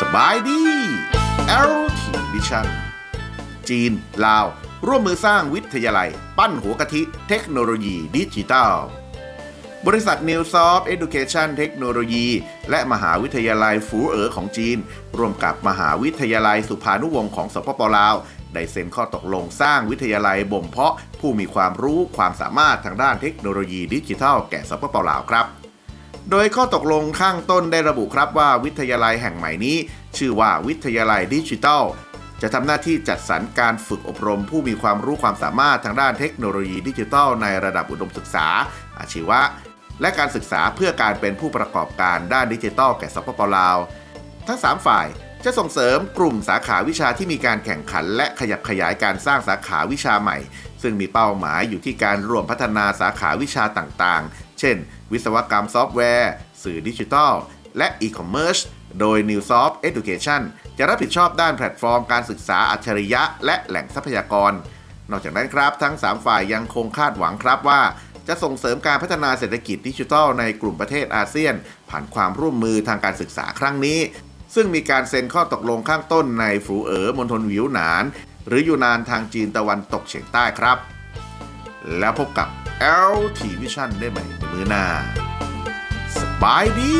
สบายดี l t Vision จีน ลาว ร่วมมือสร้างวิทยาลัย ปั้นหัวกะทิ เทคโนโลยีดิจิตอลบริษัท Newsoft Education Technology และมหาวิทยาลัยฟูเอ๋อของจีน ร่วมกับมหาวิทยาลัยสุภานุวงศ์ของสปปลาว ได้เซ็นข้อตกลงสร้างวิทยาลัยบ่มเพาะผู้มีความรู้ความสามารถทางด้านเทคโนโลยีดิจิทัลแก่สปปลาวครับ โดยข้อตกลงข้างต้นได้ระบุครับว่าวิทยาลัยแห่งใหม่นี้ ชื่อว่าวิทยาลัยดิจิทัลจะทำหน้าที่จัดสรรการฝึกอบรมผู้มีความรู้ความสามารถทางด้านเทคโนโลยีดิจิทัลในระดับอุดมศึกษา อาชีวะ และการศึกษาเพื่อการเป็นผู้ประกอบการด้านดิจิทัลแก่สปปลาว ทั้ง 3 ฝ่าย จะส่งเสริมกลุ่มสาขาวิชาที่มีการแข่งขัน และขยับขยายการสร้างสาขาวิชาใหม่ ซึ่งมีเป้าหมายอยู่ที่การรวมพัฒนาสาขาวิชาต่างๆ เช่น วิศวกรรมซอฟต์แวร์ สื่อดิจิทัล และอีคอมเมิร์ซโดย Newsoft Education จะรับผิดชอบด้านแพลตฟอร์มการศึกษาอัจฉริยะ และแหล่งทรัพยากร นอกจากนั้นครับ ทั้ง 3 ฝ่ายยังคงคาดหวังครับว่า จะส่งเสริมการพัฒนาเศรษฐกิจดิจิทัลในกลุ่มประเทศอาเซียน ผ่านความร่วมมือทางการศึกษาครั้งนี้ ซึ่งมีการเซ็นข้อตกลงข้างต้นในฝูเอ๋อมณฑลหวิวหนาน หรือยูนานทางจีนตะวันตกเฉียงใต้ครับ แล้วพบกับ LT Vision ได้ใหม่ในมือหน้า สบายดี